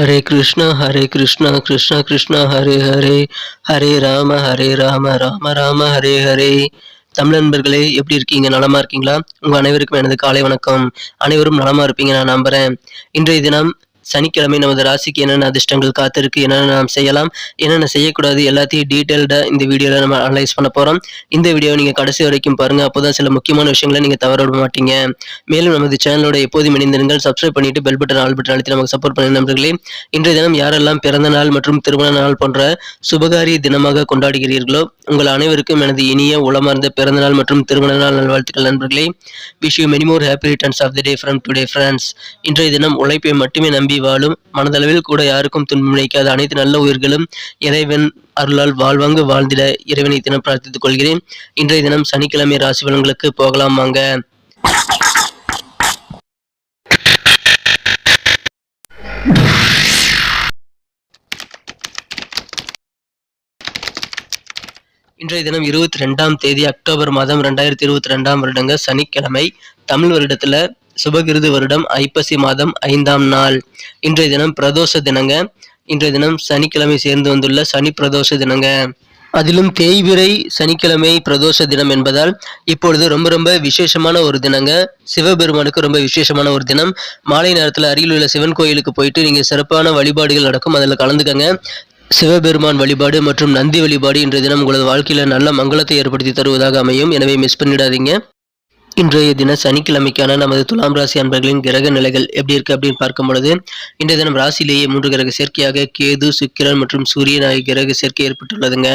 ஹரே கிருஷ்ணா ஹரே கிருஷ்ணா கிருஷ்ணா கிருஷ்ணா ஹரே ஹரே ஹரே ராம ஹரே ராம ராம ராம ஹரே ஹரே தமிழ் நண்பர்களே எப்படி இருக்கீங்க? நலமா இருக்கீங்களா? உங்க அனைவருக்கும் எனது காலை வணக்கம். அனைவரும் நலமா இருப்பீங்க நான் நம்புறேன். இன்றைய தினம் சனிக்கிழமை நமது ராசிக்கு என்னென்ன அதிர்ஷ்டங்கள் காத்திருக்கு என்னென்ன நாம் செய்யலாம் என்னென்ன செய்யக்கூடாது எல்லாத்தையும் டீட்டெயில்டாக இந்த வீடியோவில் நம்ம அனலைஸ் பண்ண போகிறோம் இந்த வீடியோ நீங்கள் கடைசி வரைக்கும் பாருங்கள் அப்போ தான் சில முக்கியமான விஷயங்களை நீங்கள் தவற விட மாட்டீங்க. மேலும் நமது சேனலோட எப்போதும் இணைந்திருங்கள். சப்ஸ்கிரைப் பண்ணிட்டு பெல் பட்டன் ஆல் பட்டன் அழுத்தி நமக்கு சப்போர்ட் பண்ணி நண்பர்களே. இன்றைய தினம் யாரெல்லாம் பிறந்த நாள் மற்றும் திருமண நாள் போன்ற சுபகாரிய தினமாக கொண்டாடுகிறீர்களோ உங்கள் அனைவருக்கும் எனது இனிய உளமார்ந்த பிறந்த நாள் மற்றும் திருமண நாள் நல்வாழ்த்துக்கள் நண்பர்களே. Wish you many more happy returns of the day from today friends இன்றைய தினம் உழைப்பை மட்டுமே நம்பி வாழும். மனதளவில் கூட யாருக்கும் துன்பம் நினைக்காத அனைத்து நல்ல உயிர்களும் இறைவன் அருளால் வாழ்வாங்கு வாழ்ந்திட இறைவனை தினம் பிரார்த்தித்துக் கொள்கிறேன். இன்றைய தினம் சனிக்கிழமை ராசி பலன்களுக்கு போகலாம் வாங்க. இன்றைய தினம் இருபத்தி ரெண்டாம் தேதி அக்டோபர் மாதம் ரெண்டாயிரத்தி இருபத்தி ரெண்டாம் வருடங்க சனிக்கிழமை. தமிழ் வருடத்துல சுபகிருது வருடம் ஐப்பசி மாதம் ஐந்தாம் நாள். இன்றைய தினம் பிரதோஷ தினங்க. இன்றைய தினம் சனிக்கிழமை சேர்ந்து வந்துள்ள சனி பிரதோஷ தினங்க. அதிலும் தேய்விரை சனிக்கிழமை பிரதோஷ தினம் என்பதால் இப்பொழுது ரொம்ப ரொம்ப விசேஷமான ஒரு தினங்க. சிவபெருமானுக்கு ரொம்ப விசேஷமான ஒரு தினம். மாலை நேரத்தில் அருகில் உள்ள சிவன் கோயிலுக்கு போயிட்டு நீங்கள் சிறப்பான வழிபாடுகள் நடக்கும். அதில் கலந்துக்கங்க. சிவபெருமான் வழிபாடு மற்றும் நந்தி வழிபாடு இன்றைய தினம் உங்களது வாழ்க்கையில் நல்ல மங்களத்தை ஏற்படுத்தி தருவதாக அமையும். எனவே மிஸ் பண்ணிடாதீங்க. இன்றைய தின சனிக்கிழமைக்கான நமது துலாம் ராசி அன்பர்களின் கிரக நிலைகள் எப்படி இருக்கு அப்படின்னு பார்க்கும் பொழுது இன்றைய தினம் ராசியிலேயே மூன்று கிரக சேர்க்கையாக கேது சுக்கிரன் மற்றும் சூரியன் ஆகிய கிரக சேர்க்கை ஏற்பட்டுள்ளதுங்க.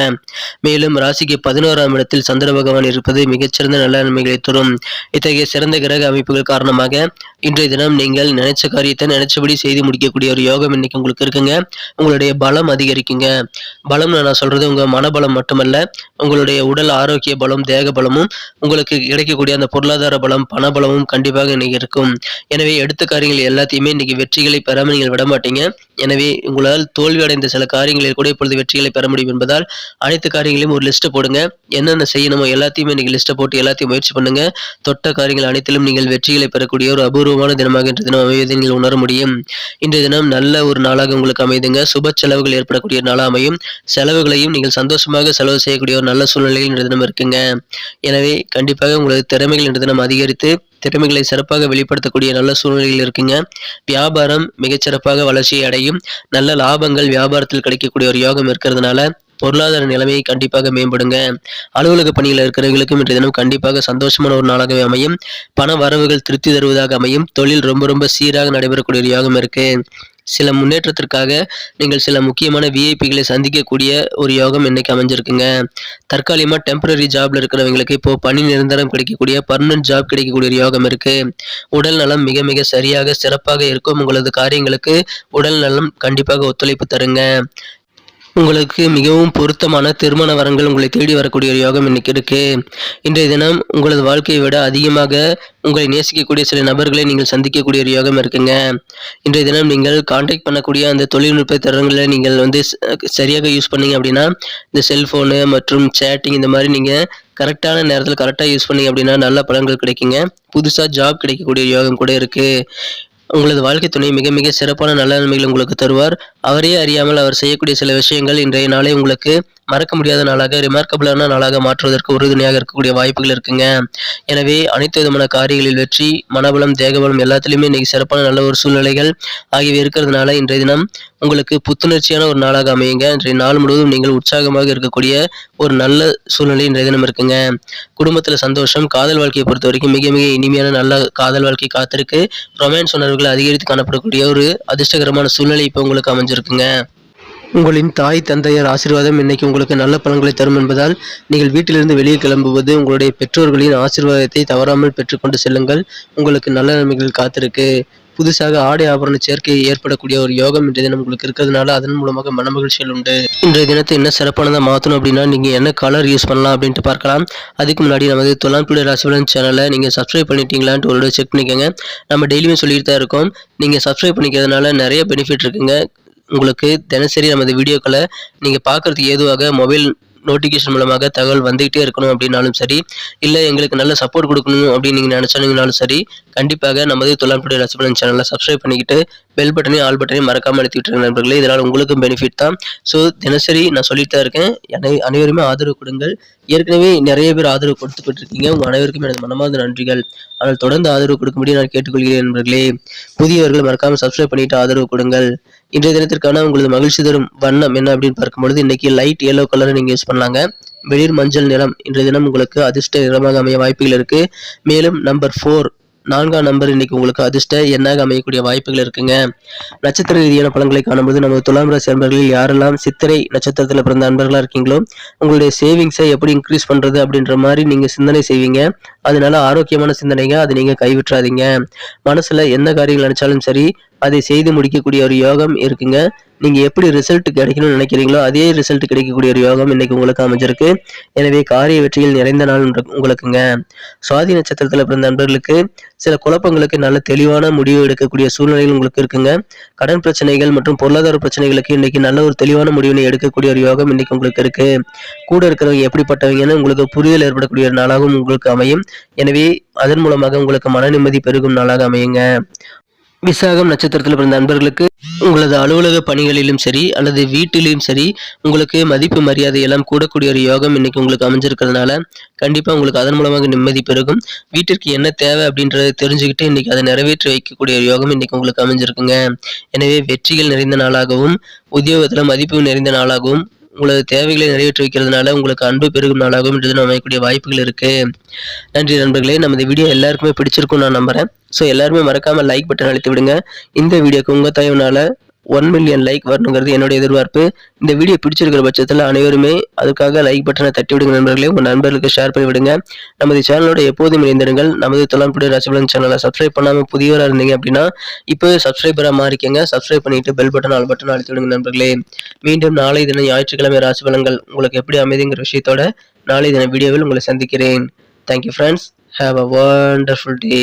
மேலும் ராசிக்கு பதினோராம் இடத்தில் சந்திர பகவான் இருப்பது மிகச்சிறந்த நல்ல நன்மைகளை தரும். இத்தகைய சிறந்த கிரக அமைப்புகள் காரணமாக இன்றைய தினம் நீங்கள் நினைச்ச காரியத்தை நினைச்சபடி செய்து முடிக்கக்கூடிய ஒரு யோகம் இன்னைக்கு உங்களுக்கு இருக்குங்க. உங்களுடைய பலம் அதிகரிக்குங்க. பலம் நான் சொல்றது உங்க மனபலம் மட்டுமல்ல உங்களுடைய உடல் ஆரோக்கிய பலம் தேக பலமும் உங்களுக்கு கிடைக்கக்கூடிய அந்த பொருளாதார பலம் பண பலமும் கண்டிப்பாக இன்னைக்கு இருக்கும். எனவே எடுத்த காரியங்கள் எல்லாத்தையுமே இன்னைக்கு வெற்றிகளை பெறாம நீங்கள் விட மாட்டீங்க. எனவே உங்களால் தோல்வி அடைந்த சில காரியங்களில் கூட இப்பொழுது வெற்றிகளை பெற முடியும் என்பதால் அனைத்து காரியங்களையும் ஒரு லிஸ்ட் போடுங்க. என்னென்ன செய்யணுமோ எல்லாத்தையுமே இன்னைக்கு லிஸ்ட்டை போட்டு எல்லாத்தையும் முயற்சி பண்ணுங்க. தொட்ட காரியங்கள் அனைத்திலும் நீங்கள் வெற்றிகளை பெறக்கூடிய ஒரு அபூர்வமான தினமாக இன்று தினம் அமைவதை நீங்கள் உணர முடியும். இன்றைய தினம் நல்ல ஒரு நாளாக உங்களுக்கு அமைதுங்க. சுப செலவுகள் ஏற்படக்கூடிய நாளாக அமையும். செலவுகளையும் நீங்கள் சந்தோஷமாக செலவு செய்யக்கூடிய ஒரு நல்ல சூழ்நிலையில் இன்றைய தினம் இருக்குங்க. எனவே கண்டிப்பாக உங்களது திறமைகள் இன்று தினம் அதிகரித்து திறமைகளை சிறப்பாக வெளிப்படுத்தக்கூடிய நல்ல சூழ்நிலையில் இருக்குங்க. வியாபாரம் மிகச்சிறப்பாக வளர்ச்சியை அடையும். நல்ல லாபங்கள் வியாபாரத்தில் கிடைக்கக்கூடிய ஒரு யோகம் இருக்கிறதுனால பொருளாதார நிலைமையை கண்டிப்பாக மேம்படுங்க. அலுவலக பணியில் இருக்கிறவர்களுக்கும் இன்றைய தினம் கண்டிப்பாக சந்தோஷமான ஒரு நாளாகவே அமையும். பண வரவுகள் திருப்தி தருவதாக அமையும். தொழில் ரொம்ப ரொம்ப சீராக நடைபெறக்கூடிய ஒரு யோகம் இருக்கு. சில முன்னேற்றத்திற்காக நீங்கள் சில முக்கியமான விஐபிகளை சந்திக்கக்கூடிய ஒரு யோகம் இன்னைக்கு அமைஞ்சிருக்குங்க. தற்காலிகமாக டெம்பரரி ஜாப்ல இருக்கிறவங்களுக்கு இப்போ பணி நிரந்தரம் கிடைக்கக்கூடிய பர்மனன்ட் ஜாப் கிடைக்கக்கூடிய ஒரு யோகம் இருக்கு. உடல் நலம் மிக மிக சரியாக சிறப்பாக இருக்கும். உங்களது காரியங்களுக்கு உடல் நலம் கண்டிப்பாக ஒத்துழைப்பு தருங்க. உங்களுக்கு மிகவும் பொருத்தமான திருமண வரங்கள் உங்களை தேடி வரக்கூடிய ஒரு யோகம் இன்னைக்கு இருக்கு. இன்றைய தினம் உங்களது வாழ்க்கையை விட அதிகமாக உங்களை நேசிக்கக்கூடிய சில நபர்களை நீங்கள் சந்திக்கக்கூடிய ஒரு யோகம் இருக்குங்க. இன்றைய தினம் நீங்கள் கான்டாக்ட் பண்ணக்கூடிய அந்த தொழில்நுட்ப திறன்களை நீங்கள் வந்து சரியாக யூஸ் பண்ணீங்க அப்படின்னா இந்த செல்ஃபோனு மற்றும் சேட்டிங் இந்த மாதிரி நீங்கள் கரெக்டான நேரத்தில் கரெக்டாக யூஸ் பண்ணீங்க அப்படின்னா நல்ல பலன்கள் கிடைக்குங்க. புதுசாக ஜாப் கிடைக்கக்கூடிய யோகம் கூட இருக்குது உங்களது வாழ்க்கை துணை மிக மிக சிறப்பான நல்ல நன்மைகள் உங்களுக்கு தருவார். அவரே அறியாமல் அவர் செய்யக்கூடிய சில விஷயங்கள் இன்றைய நாளை உங்களுக்கு மறக்க முடியாத நாளாக ரிமார்க்கபிளான நாளாக மாற்றுவதற்கு உறுதுணையாக இருக்கக்கூடிய வாய்ப்புகள் இருக்குங்க. எனவே அனைத்து விதமான காரியங்களில் வெற்றி மனபலம் தேகபலம் எல்லாத்துலேயுமே இன்னைக்கு சிறப்பான நல்ல ஒரு சூழ்நிலைகள் ஆகியவை இருக்கிறதுனால இன்றைய தினம் உங்களுக்கு புத்துணர்ச்சியான ஒரு நாளாக அமையுங்க. இன்றைய நாள் முழுவதும் நீங்கள் உற்சாகமாக இருக்கக்கூடிய ஒரு நல்ல சூழ்நிலை இன்றைய தினம் இருக்குங்க. குடும்பத்தில் சந்தோஷம் காதல் வாழ்க்கையை பொறுத்த வரைக்கும் மிக மிக இனிமையான நல்ல காதல் வாழ்க்கை காத்திருக்கு. ரொமான்ஸ் உணர்வுகள் அதிகரித்து காணப்படக்கூடிய ஒரு அதிர்ஷ்டகரமான சூழ்நிலை இப்போ உங்களுக்கு அமைஞ்சிருக்குங்க. உங்களின் தாய் தந்தையர் ஆசீர்வாதம் இன்னைக்கு உங்களுக்கு நல்ல பலன்களை தரும் என்பதால் நீங்கள் வீட்டிலிருந்து வெளியே கிளம்புவது உங்களுடைய பெற்றோர்களின் ஆசீர்வாதத்தை தவறாமல் பெற்றுக்கொண்டு செல்லுங்கள். உங்களுக்கு நல்ல நன்மைகள் காத்திருக்கு. புதுசாக ஆடை ஆபரண சேர்க்கை ஏற்படக்கூடிய ஒரு யோகம் இன்றைய தினம் உங்களுக்கு இருக்கிறதுனால அதன் மூலமாக மன மகிழ்ச்சிகள் உண்டு. இன்றைய தினத்தை என்ன சிறப்பானதாக மாற்றணும் அப்படின்னா நீங்கள் என்ன கலர் யூஸ் பண்ணலாம் அப்படின்ட்டு பார்க்கலாம். அதுக்கு முன்னாடி நமது தொலாம்புடி ராசிபலன் சேனலை நீங்கள் சப்ஸ்கிரைப் பண்ணிட்டீங்களான்ட்டு ஒரு செக் பண்ணிக்கோங்க. நம்ம டெய்லியுமே சொல்லிட்டு தான் இருக்கோம். நீங்கள் சப்ஸ்கிரைப் பண்ணிக்கிறதுனால நிறைய பெனிஃபிட் இருக்குங்க. உங்களுக்கு தினசரி நமது வீடியோக்களை நீங்கள் பார்க்குறதுக்கு ஏதுவாக மொபைல் நோட்டிஃபிகேஷன் மூலமாக தகவல் வந்துகிட்டே இருக்கணும் அப்படின்னாலும் சரி இல்லை எங்களுக்கு நல்ல சப்போர்ட் கொடுக்கணும் அப்படின்னு நீங்கள் நினச்சாலும் சரி கண்டிப்பாக நமது தொழில்நுட்ப ரசபலன் சேனலை சப்ஸ்கிரைப் பண்ணிக்கிட்டு பெல் பட்டனையும் ஆல் பட்டனையும் மறக்காமல் அழுத்தி இருக்க நண்பர்களே. இதனால் உங்களுக்கும் பெனிஃபிட் தான். ஸோ தினசரி நான் சொல்லிட்டு தான் இருக்கேன். அனை அனைவருமே ஆதரவு கொடுங்கள். ஏற்கனவே நிறைய பேர் ஆதரவு கொடுத்துக்கிட்டு இருக்கீங்க உங்கள் அனைவருக்கும் எனது மனமார்ந்த நன்றிகள். ஆனால் தொடர்ந்து ஆதரவு கொடுக்கும்படி நான் கேட்டுக்கொள்கிறேன் நண்பர்களே. புதியவர்கள் மறக்காமல் சப்ஸ்கிரைப் பண்ணிட்டு ஆதரவு கொடுங்கள். இன்றைய தினத்திற்கான உங்களது மகிழ்ச்சி தரும் வண்ணம் என்ன அப்படின்னு பார்க்கும்பொழுது இன்னைக்கு லைட் எல்லோ கலரை நீங்க யூஸ் பண்ணலாங்க. வெளிர் மஞ்சள் நிறம் இன்றைய தினம் உங்களுக்கு அதிர்ஷ்ட நிறமாக அமைய வாய்ப்புகள் இருக்கு. மேலும் நம்பர் ஃபோர் நான்காம் நம்பர் இன்னைக்கு உங்களுக்கு அதிர்ஷ்ட எண்ணாக அமையக்கூடிய வாய்ப்புகள் இருக்குங்க. நட்சத்திர ரீதியான பலன்களை காணும்போது நம்ம துலாம் ராசி அன்பர்களில் யாரெல்லாம் சித்திரை நட்சத்திரத்தில் பிறந்த அன்பர்களா இருக்கீங்களோ உங்களுடைய சேவிங்ஸை எப்படி இன்க்ரீஸ் பண்றது அப்படின்ற மாதிரி நீங்க சிந்தனை செய்வீங்க. அதனால ஆரோக்கியமான சிந்தனைங்க அதை நீங்க கைவிட்றாதீங்க மனசுல எந்த காரியங்கள் நினைச்சாலும் சரி அதை செய்து முடிக்கக்கூடிய ஒரு யோகம் இருக்குங்க. நீங்க எப்படி ரிசல்ட் கிடைக்கணும்னு நினைக்கிறீங்களோ அதே ரிசல்ட் கிடைக்கக்கூடிய ஒரு யோகம் இன்னைக்கு உங்களுக்கு அமைஞ்சிருக்கு. எனவே காரிய வெற்றியில் நிறைந்த நாள் உங்களுக்குங்க. சுவாதி நட்சத்திரத்துல பிறந்த நண்பர்களுக்கு சில குழப்பங்களுக்கு நல்ல தெளிவான முடிவு எடுக்கக்கூடிய சூழ்நிலைகள் உங்களுக்கு இருக்குங்க. கடன் பிரச்சனைகள் மற்றும் பொருளாதார பிரச்சனைகளுக்கு இன்னைக்கு நல்ல ஒரு தெளிவான முடிவினை எடுக்கக்கூடிய ஒரு யோகம் இன்னைக்கு உங்களுக்கு இருக்கு. கூட இருக்கிறவங்க எப்படிப்பட்டவங்கன்னு உங்களுக்கு புரிதல் ஏற்படக்கூடிய ஒரு நாளாகவும் உங்களுக்கு அமையும். எனவே அதன் மூலமாக உங்களுக்கு மன நிம்மதி பெருகும் நாளாக அமையுங்க. விசாகம் நட்சத்திரத்தில் பிறந்த நண்பர்களுக்கு உங்களது அலுவலக பணிகளிலும் சரி அல்லது வீட்டிலையும் சரி உங்களுக்கு மதிப்பு மரியாதை எல்லாம் கூடக்கூடிய ஒரு யோகம் இன்னைக்கு உங்களுக்கு அமைஞ்சிருக்கிறதுனால கண்டிப்பாக உங்களுக்கு அதன் மூலமாக நிம்மதி பெருகும். வீட்டிற்கு என்ன தேவை அப்படின்றத தெரிஞ்சுக்கிட்டு இன்னைக்கு அதை நிறைவேற்றி வைக்கக்கூடிய ஒரு யோகம் இன்னைக்கு உங்களுக்கு அமைஞ்சிருக்குங்க. எனவே வெற்றிகள் நிறைந்த நாளாகவும் உத்தியோகத்தில் மதிப்பு நிறைந்த நாளாகவும் உங்களது தேவைகளை நிறைவேற்றி வைக்கிறதுனால உங்களுக்கு அன்பு பெருகும் நாளாகவும் என்றது நம்ம அமையக்கூடிய வாய்ப்புகள் இருக்கு. நன்றி நண்பர்களே நமது வீடியோ எல்லாருக்குமே பிடிச்சிருக்கும் நான் நம்புறேன். ஸோ எல்லாருமே மறக்காம லைக் பட்டன் அழுத்தி விடுங்க. இந்த வீடியோக்கு உங்க தயவுனால ஒன் மில்லியன் லைக் வரணுங்கிறது என்னோட எதிர்பார்ப்பு. இந்த வீடியோ பிடிச்சிருக்கிற பட்சத்தில் அனைவருமே அதுக்காக லைக் பட்டனை தட்டி விடுங்க நண்பர்களே. உங்கள் நண்பர்களுக்கு ஷேர் பண்ணி விடுங்க. நமது சேனலோட எப்போதும் இணைந்திருங்கள். நமது தொலாம்புடைய ராசிபலன் சேனலை சப்ஸ்கிரைப் பண்ணாமல் புதியவராக இருந்தீங்க அப்படின்னா இப்போ சப்ஸ்கிரைபராக மாறிக்கங்க சப்ஸ்கிரைப் பண்ணிட்டு பெல் பட்டன் ஆல் பட்டன் அழுத்தி விடுங்க நண்பர்களே. மீண்டும் நாளை தினம் ஞாயிற்றுக்கிழமை ராசி பலன்கள் உங்களுக்கு எப்படி அமைதிங்கிற விஷயத்தோட நாளை தின வீடியோவில் உங்களை சந்திக்கிறேன். Thank you friends have a wonderful day